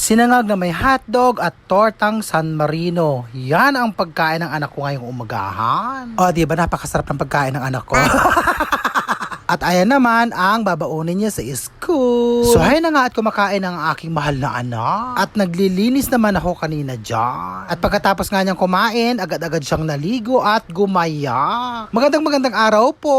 Sinangag na may hotdog at tortang San Marino. Yan ang pagkain ng anak ko ngayong umagahan. O, di ba napakasarap ng pagkain ng anak ko? At ayan naman ang babaunin niya sa school. So ayun na nga at kumakain ang aking mahal na anak. At naglilinis naman ako kanina dyan. At pagkatapos nga niyang kumain, agad-agad siyang naligo at gumaya. Magandang magandang araw po.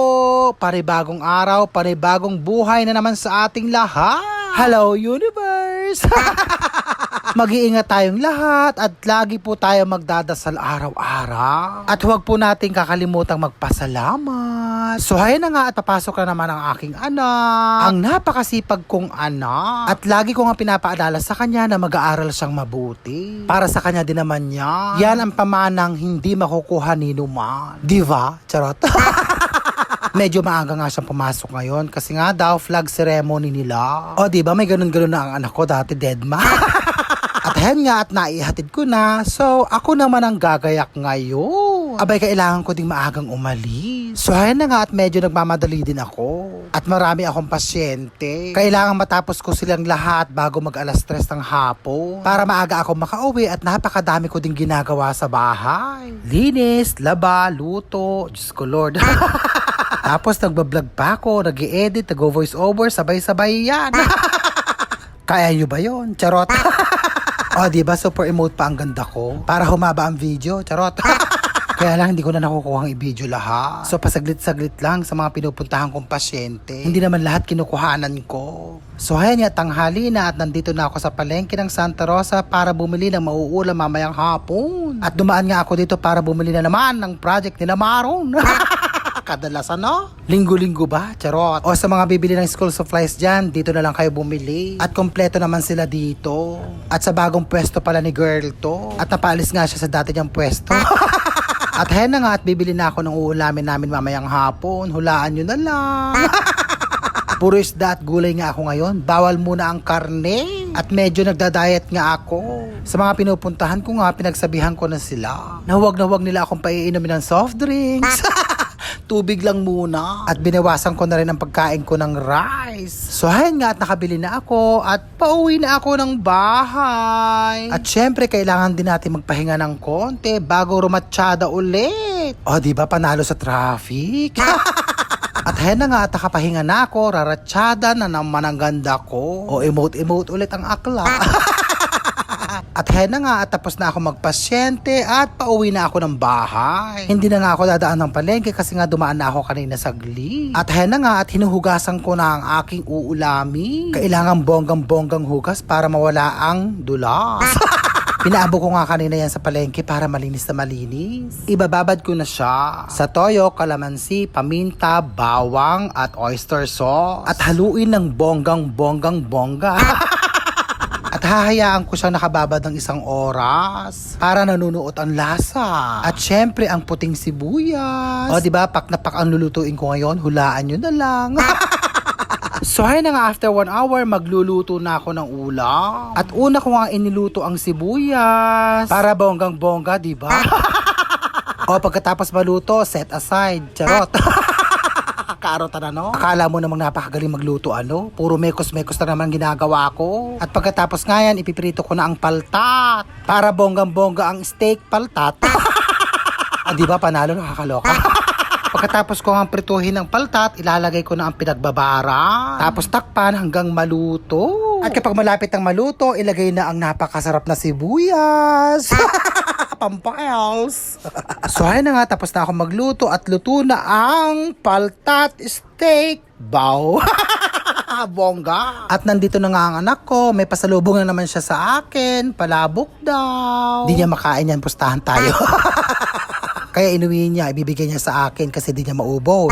Paribagong araw, paribagong buhay na naman sa ating lahat. Hello universe! Mag-iingat tayong lahat at lagi po tayo magdadasal araw-araw. At huwag po nating kakalimutang magpasalamat. So hayun na nga at papasok na naman ang aking anak. Ang napakasipag kong anak. At lagi ko nga pinapaalala sa kanya na mag-aaral siyang mabuti. Para sa kanya din naman niya. Yan ang pamanang hindi makukuha ni Numan. Di ba? Charot. Medyo maaga nga siyang pumasok ngayon kasi nga daw flag ceremony nila. O di ba may ganun-ganun na ang anak ko dati dead ma. At ayan nga at naihatid ko na. So, ako naman ang gagayak ngayon. Abay, kailangan ko ding maagang umalis. So, ayan na nga at medyo nagmamadali din ako. At marami akong pasyente. Kailangan matapos ko silang lahat bago mag alas tres ng hapon. Para maaga ako makauwi at napakadami ko ding ginagawa sa bahay. Linis, laba, luto. Diyos ko Lord. Tapos nagbablog pa ako, nag edit nag-voice over, sabay-sabay yan. Kaya nyo ba yon? Charot. o, di ba super emote pa ang ganda ko? Para humaba ang video, charot. Kaya lang hindi ko na nakukuha ang i-video lahat. So pasaglit-saglit lang sa mga pinupuntahan kong pasyente. Hindi naman lahat kinukuhanan ko. So ayan nga, tanghali na at nandito na ako sa palengke ng Santa Rosa para bumili ng mauulam mamayang hapon. At dumaan nga ako dito para bumili na naman ng project nila Maron. Kadalasan no? Linggo-linggo ba? Charot. O sa mga bibili ng school supplies dyan, dito na lang kayo bumili. At kompleto naman sila dito. At sa bagong pwesto pala ni girl to. At napaalis nga siya sa dati niyang pwesto. At hen na nga at bibili na ako ng uulamin namin mamayang hapon. Hulaan nyo na lang. Puro isda at gulay nga ako ngayon. Bawal muna ang karne. At medyo nagda-diet nga ako. Sa mga pinupuntahan ko nga, pinagsabihan ko na sila. Na huwag na huwag nila akong paiinumin ng soft drinks. Tubig lang muna. At binawasan ko na rin ang pagkain ko ng rice. So ayan nga at nakabili na ako at pauwi na ako ng bahay. At syempre kailangan din natin magpahinga ng konti bago rumatsyada ulit. O di ba panalo sa traffic? At ayan na nga at nakapahinga na ako, raratsyada na naman ang ganda ko. O emote-emote ulit ang akla. At ayan na nga at tapos na ako magpasyente at pauwi na ako ng bahay. Hindi na nga ako dadaan ng palengke kasi nga dumaan na ako kanina saglit. At ayan na nga at hinuhugasan ko na ang aking uulami. Kailangan bonggang-bonggang hugas para mawala ang dulas. Pinaabo ko nga kanina yan sa palengke para malinis na malinis. Ibababad ko na siya sa toyo, kalamansi, paminta, bawang at oyster sauce. At haluin ng bonggang-bonggang bongga. At hahayaan ko siyang nakababad ng isang oras para nanunuot ang lasa. At syempre, ang puting sibuyas. O, di ba? Pak na pak ang lulutuin ko ngayon. Hulaan nyo na lang. So ayun na nga after one hour magluluto na ako ng ulam. At una ko nga iniluto ang sibuyas. Para bonggang bongga, di ba? o pagkatapos maluto, set aside. Charot. Kaarota na no? Akala mo namang napakagaling magluto ano? Puro mekos-mekos na naman ginagawa ko. At pagkatapos nga yan, ipiprito ko na ang paltat. Para bonggang-bongga ang steak paltat. ah, di ba panalo nakakaloka? Pagkatapos ko ang prituhin ng paltat, ilalagay ko na ang pinagbabara. Tapos takpan hanggang maluto. At kapag malapit ang maluto, ilagay na ang napakasarap na sibuyas. Pampayals. so ayun na nga, tapos na ako magluto at luto na ang paltat steak bow. Bongga. At nandito na nga ang anak ko. May pasalubong na naman siya sa akin. Palabok daw. Di niya makain yan. Pustahan tayo. Kaya inuwi niya, ibibigay niya sa akin kasi di niya maubos.